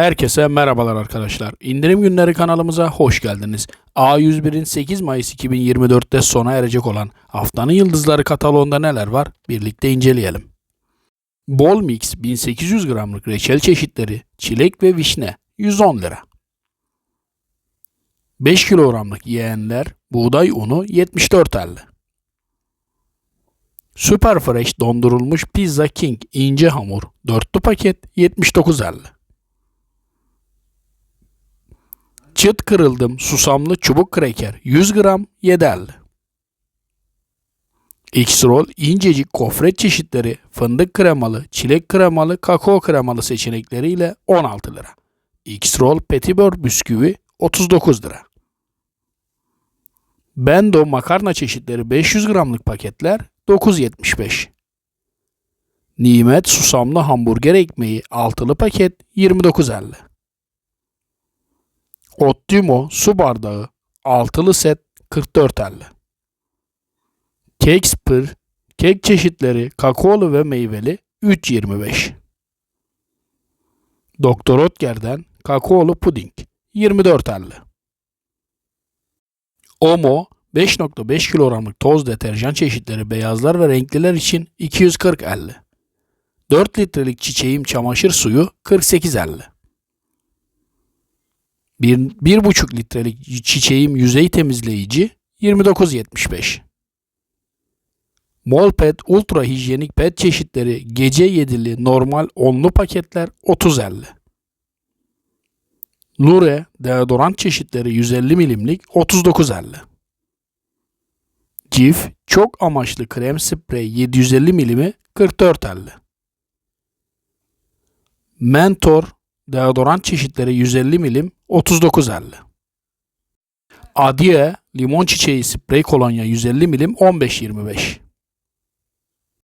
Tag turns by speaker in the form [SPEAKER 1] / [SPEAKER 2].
[SPEAKER 1] Herkese merhabalar arkadaşlar. İndirim günleri kanalımıza hoş geldiniz. A101'in 8 Mayıs 2024'te sona erecek olan Haftanın Yıldızları kataloğunda neler var birlikte inceleyelim. Bol Mix 1800 gramlık reçel çeşitleri çilek ve vişne 110 lira. 5 kilogramlık yeğenler buğday unu 74.50. Super Fresh dondurulmuş Pizza King ince hamur dörtlü paket 79.50. Çıt kırıldım susamlı çubuk kreker 100 gram 7.50. X-Roll incecik gofret çeşitleri fındık kremalı, çilek kremalı, kakao kremalı seçenekleriyle 16 lira. X-Roll petibör bisküvi 39 lira. Bendo makarna çeşitleri 500 gramlık paketler 9.75. Nimet susamlı hamburger ekmeği altılı paket 29.50. Ottimo su bardağı altılı set 44.50. Kek spır, kek çeşitleri kakaolu ve meyveli 3.25. Doktor Otker'den kakaolu puding 24.50. Omo 5.5 kilogramlık toz deterjan çeşitleri beyazlar ve renkliler için 240.50. 4 litrelik çiçeğim çamaşır suyu 48.50. 1,5 litrelik çiçeğim yüzey temizleyici 29.75. Molpet ultra hijyenik pet çeşitleri gece yedili normal onlu paketler 30.50. Lure deodorant çeşitleri 150 milimlik 39.50. Cif çok amaçlı krem sprey 750 milimi 44.50. Mentor deodorant çeşitleri 150 milim 39.50. Adiye limon çiçeği sprey kolonya 150 milim 15.25.